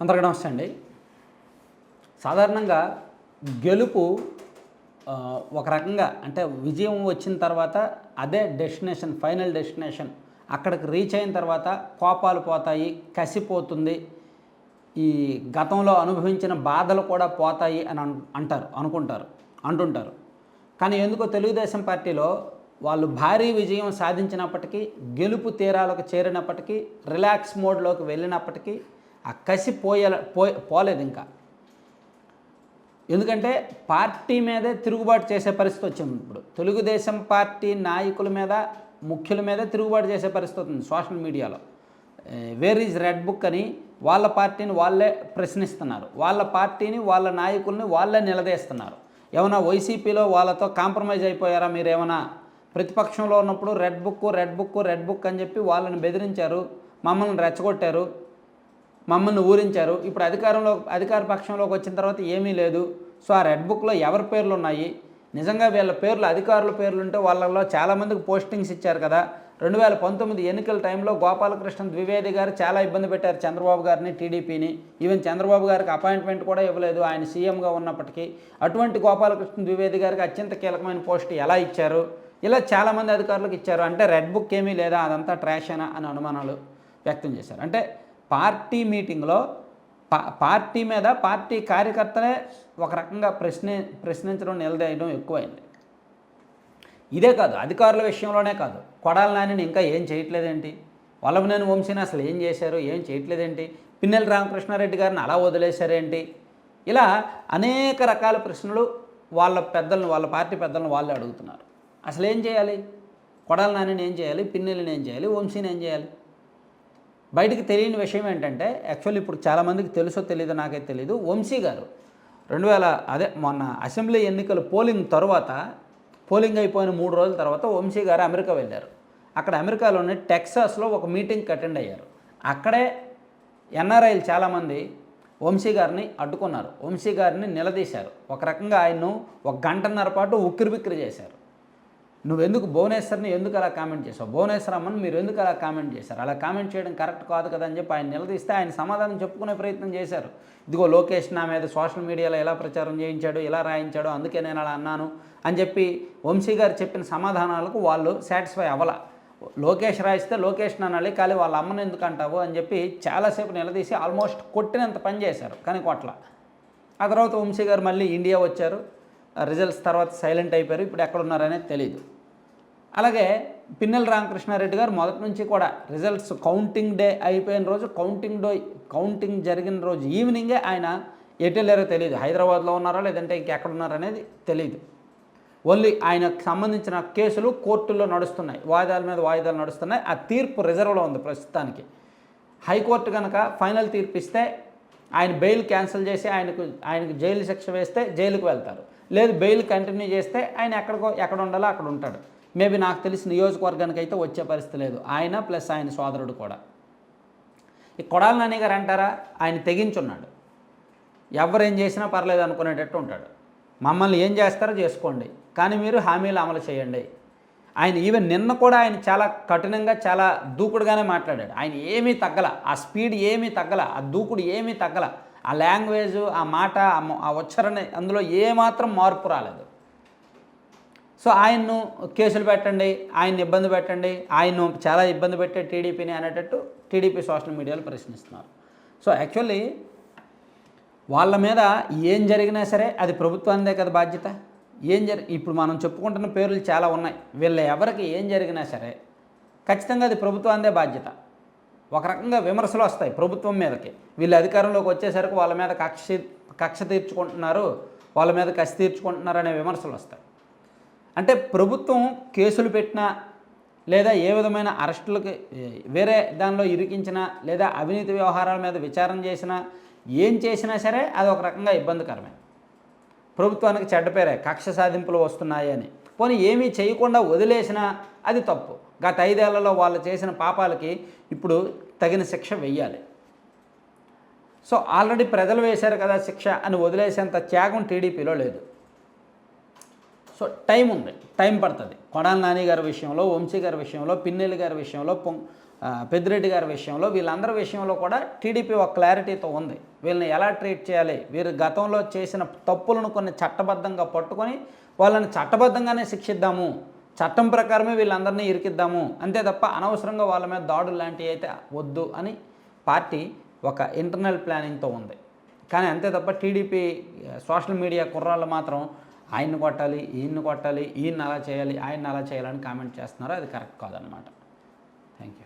అందరికీ నమస్తే అండి. సాధారణంగా గెలుపు ఒక రకంగా అంటే విజయం వచ్చిన తర్వాత అదే డెస్టినేషన్ ఫైనల్ డెస్టినేషన్ అక్కడికి రీచ్ అయిన తర్వాత కోపాలు పోతాయి కసిపోతుంది. ఈ గతంలో అనుభవించిన బాధలు కూడా పోతాయి అని అంటారు అనుకుంటారు అంటుంటారు. కానీ ఎందుకో తెలుగుదేశం పార్టీలో వాళ్ళు భారీ విజయం సాధించినప్పటికీ గెలుపు తీరాలకు చేరినప్పటికీ రిలాక్స్ మోడ్లోకి వెళ్ళినప్పటికీ ఆ కసి పోయే పో పోలేదు ఇంకా. ఎందుకంటే పార్టీ మీదే తిరుగుబాటు చేసే పరిస్థితి వచ్చింది ఇప్పుడు. తెలుగుదేశం పార్టీ నాయకుల మీద ముఖ్యుల మీద తిరుగుబాటు చేసే పరిస్థితి ఉంది సోషల్ మీడియాలో. వేర్ ఈజ్ రెడ్ బుక్ అని వాళ్ళ పార్టీని వాళ్ళే ప్రశ్నిస్తున్నారు. వాళ్ళ పార్టీని వాళ్ళ నాయకుల్ని వాళ్ళే నిలదీస్తున్నారు. ఏమైనా వైసీపీలో వాళ్ళతో కాంప్రమైజ్ అయిపోయారా మీరు ఏమైనా ప్రతిపక్షంలో ఉన్నప్పుడు red book red book red book అని చెప్పి వాళ్ళని బెదిరించారు మమ్మల్ని రెచ్చగొట్టారు. మమ్మల్ని ఊరించారు. ఇప్పుడు అధికారంలో అధికార పక్షంలోకి వచ్చిన తర్వాత ఏమీ లేదు. సో ఆ రెడ్ బుక్లో ఎవరి పేర్లు ఉన్నాయి? నిజంగా వీళ్ళ పేర్లు అధికారుల పేర్లు ఉంటే వాళ్ళలో చాలామందికి పోస్టింగ్స్ ఇచ్చారు కదా. రెండు వేల పంతొమ్మిది ఎన్నికల టైంలో గోపాలకృష్ణ ద్వివేది గారు చాలా ఇబ్బంది పెట్టారు చంద్రబాబు గారిని టీడీపీని. ఈవెన్ చంద్రబాబు గారికి అపాయింట్మెంట్ కూడా ఇవ్వలేదు ఆయన సీఎంగా ఉన్నప్పటికీ. అటువంటి గోపాలకృష్ణ ద్వివేది గారికి అత్యంత కీలకమైన పోస్ట్ ఎలా ఇచ్చారు? ఇలా చాలామంది అధికారులకు ఇచ్చారు. అంటే రెడ్ బుక్ ఏమీ లేదా? అదంతా ట్రాష్ అని అనుమానాలు వ్యక్తం చేశారు. అంటే పార్టీ మీటింగ్లో పార్టీ మీద పార్టీ కార్యకర్తలే ఒక రకంగా ప్రశ్న ప్రశ్నించడం నిలదీయడం ఎక్కువైంది. ఇదే కాదు అధికారుల విషయంలోనే కాదు. కొడాల నానిని ఇంకా ఏం చేయట్లేదేంటి? వల్లభనేని వంశీని అసలు ఏం చేశారు? ఏం చేయట్లేదేంటి? పిన్నెల రామకృష్ణారెడ్డి గారిని అలా వదిలేశారేంటి? ఇలా అనేక రకాల ప్రశ్నలు వాళ్ళ పెద్దలను వాళ్ళ పార్టీ పెద్దలను వాళ్ళే అడుగుతున్నారు. అసలు ఏం చేయాలి? కొడాల నానిని ఏం చేయాలి? పిన్నెల్ని ఏం చేయాలి? వంశీని ఏం చేయాలి? బయటికి తెలియని విషయం ఏంటంటే యాక్చువల్లీ ఇప్పుడు చాలామందికి తెలుసో తెలియదో నాకైతే తెలియదు వంశీ గారు రెండు వేల అదే మొన్న అసెంబ్లీ ఎన్నికల పోలింగ్ తర్వాత పోలింగ్ అయిపోయిన మూడు రోజుల తర్వాత వంశీ గారు అమెరికా వెళ్ళారు. అక్కడ అమెరికాలోని టెక్సాస్లో ఒక మీటింగ్కి అటెండ్ అయ్యారు. అక్కడే ఎన్ఆర్ఐలు చాలామంది వంశీ గారిని అడ్డుకున్నారు. వంశీ గారిని నిలదీశారు. ఒక రకంగా ఆయన్ను ఒక గంటన్నర పాటు ఉక్కిరిబిక్కిరి చేశారు. నువ్వెందుకు భువనేశ్వర్ని ఎందుకు అలా కామెంట్ చేసావు? భువనేశ్వర్ అమ్మని మీరు ఎందుకు అలా కామెంట్ చేశారు? అలా కామెంట్ చేయడం కరెక్ట్ కాదు కదా అని చెప్పి ఆయన నిలదీస్తే ఆయన సమాధానం చెప్పుకునే ప్రయత్నం చేశారు. ఇదిగో లోకేష్ నా మీద సోషల్ మీడియాలో ఎలా ప్రచారం చేయించాడు ఎలా రాయించాడు అందుకే నేను అలా అన్నాను అని చెప్పి వంశీ గారు చెప్పిన సమాధానాలకు వాళ్ళు సాటిస్ఫై అవ్వాల. లోకేష్ రాయిస్తే లోకేష్ అనాలి కానీ వాళ్ళ అమ్మని ఎందుకు అంటావు అని చెప్పి చాలాసేపు నిలదీసి ఆల్మోస్ట్ కొట్టినంత పని చేశారు కానీ కొట్ల ఆ తర్వాత వంశీ గారు మళ్ళీ ఇండియా వచ్చారు. రిజల్ట్స్ తర్వాత సైలెంట్ అయిపోయారు. ఇప్పుడు ఎక్కడున్నారనేది తెలియదు అలాగే పిన్నెల రామకృష్ణారెడ్డి గారు మొదటి నుంచి కూడా రిజల్ట్స్ కౌంటింగ్ డే అయిపోయిన రోజు కౌంటింగ్ డే కౌంటింగ్ జరిగిన రోజు ఈవినింగే ఆయన ఎటు వెళ్ళారో తెలియదు. హైదరాబాద్లో ఉన్నారో లేదంటే ఇంకెక్కడ ఉన్నారో అనేది తెలియదు. ఓన్లీ ఆయనకు సంబంధించిన కేసులు కోర్టుల్లో నడుస్తున్నాయి. వాయిదాల మీద వాయిదాలు నడుస్తున్నాయి. ఆ తీర్పు రిజర్వ్లో ఉంది ప్రస్తుతానికి. హైకోర్టు కనుక ఫైనల్ తీర్పు ఇస్తే ఆయన బెయిల్ క్యాన్సిల్ చేసి ఆయనకు ఆయనకు జైలు శిక్ష వేస్తే జైలుకు వెళ్తారు. లేదు బెయిల్ కంటిన్యూ చేస్తే ఆయన ఎక్కడికో ఎక్కడ ఉండాలో అక్కడ ఉంటాడు. మేబీ నాకు తెలిసి నియోజకవర్గానికి అయితే వచ్చే పరిస్థితి లేదు. ఆయన ప్లస్ ఆయన సోదరుడు కూడా. ఈ కొడాల నాని గారు అంటారా? ఆయన తెగించున్నాడు. ఎవరేం చేసినా పర్లేదు అనుకునేటట్టు ఉంటాడు. మమ్మల్ని ఏం చేస్తారో చేసుకోండి. కానీ మీరు హామీలు అమలు చేయండి. ఆయన ఈవెన్ నిన్న కూడా ఆయన చాలా కఠినంగా చాలా దూకుడుగానే మాట్లాడాడు. ఆయన ఏమీ తగ్గల ఆ స్పీడ్ ఏమీ తగ్గల ఆ దూకుడు ఏమీ తగ్గల ఆ లాంగ్వేజ్ ఆ మాట ఆ మొ- ఉచ్చారణ అందులో ఏమాత్రం మార్పు రాలేదు. సో ఆయన్ను కేసులు పెట్టండి ఆయన్ని ఇబ్బంది పెట్టండి ఆయన్ను చాలా ఇబ్బంది పెట్టే టీడీపీని అనేటట్టు టీడీపీ సోషల్ మీడియాలో ప్రశ్నిస్తున్నారు. సో యాక్చువల్లీ వాళ్ళ మీద ఏం జరిగినా సరే అది ప్రభుత్వానిదే కదా బాధ్యత. ఏం జరి ఇప్పుడు మనం చెప్పుకుంటున్న పేర్లు చాలా ఉన్నాయి. వీళ్ళ ఎవరికి ఏం జరిగినా సరే ఖచ్చితంగా అది ప్రభుత్వానిదే బాధ్యత. ఒక రకంగా విమర్శలు వస్తాయి ప్రభుత్వం మీదకి. వీళ్ళు అధికారంలోకి వచ్చేసరికి వాళ్ళ మీద కక్ష కక్ష తీర్చుకుంటున్నారు వాళ్ళ మీద కసి తీర్చుకుంటున్నారు అనే విమర్శలు వస్తాయి. అంటే ప్రభుత్వం కేసులు పెట్టినా లేదా ఏ విధమైన అరెస్టులకి వేరే దానిలో ఇరికించినా లేదా అవినీతి వ్యవహారాల మీద విచారణ చేసినా ఏం చేసినా సరే అది ఒక రకంగా ఇబ్బందికరమే. ప్రభుత్వానికి చెడ్డ పేరే కక్ష సాధింపులు వస్తున్నాయి అని. పోనీ ఏమీ చేయకుండా వదిలేసినా అది తప్పు. గత ఐదేళ్ళలో వాళ్ళు చేసిన పాపాలకి ఇప్పుడు తగిన శిక్ష వెయ్యాలి. సో ఆల్రెడీ ప్రజలు వేశారు కదా శిక్ష అని వదిలేసేంత త్యాగం టీడీపీలో లేదు. సో టైం ఉంది టైం పడుతుంది. కొడాల నాని గారి విషయంలో వంశీ గారి విషయంలో పిన్నెల్లి గారి విషయంలో పొం పెద్దిరెడ్డి గారి విషయంలో వీళ్ళందరి విషయంలో కూడా టీడీపీ ఒక క్లారిటీతో ఉంది. వీళ్ళని ఎలా ట్రీట్ చేయాలి? వీరు గతంలో చేసిన తప్పులను కొన్ని చట్టబద్ధంగా పట్టుకొని వాళ్ళని చట్టబద్ధంగానే శిక్షిద్దాము. చట్టం ప్రకారమే వీళ్ళందరినీ ఇరికిద్దాము. అంతే తప్ప అనవసరంగా వాళ్ళ మీద దాడులు లాంటివి అయితే వద్దు అని పార్టీ ఒక ఇంటర్నల్ ప్లానింగ్తో ఉంది. కానీ అంతే తప్ప టీడీపీ సోషల్ మీడియా కుర్రాళ్ళు మాత్రం ఆయన్ని కొట్టాలి ఈయన్ని కొట్టాలి ఈయన్ని అలా చేయాలి ఆయన్ని అలా చేయాలని కామెంట్ చేస్తున్నారో అది కరెక్ట్ కాదనమాట థ్యాంక్ యూ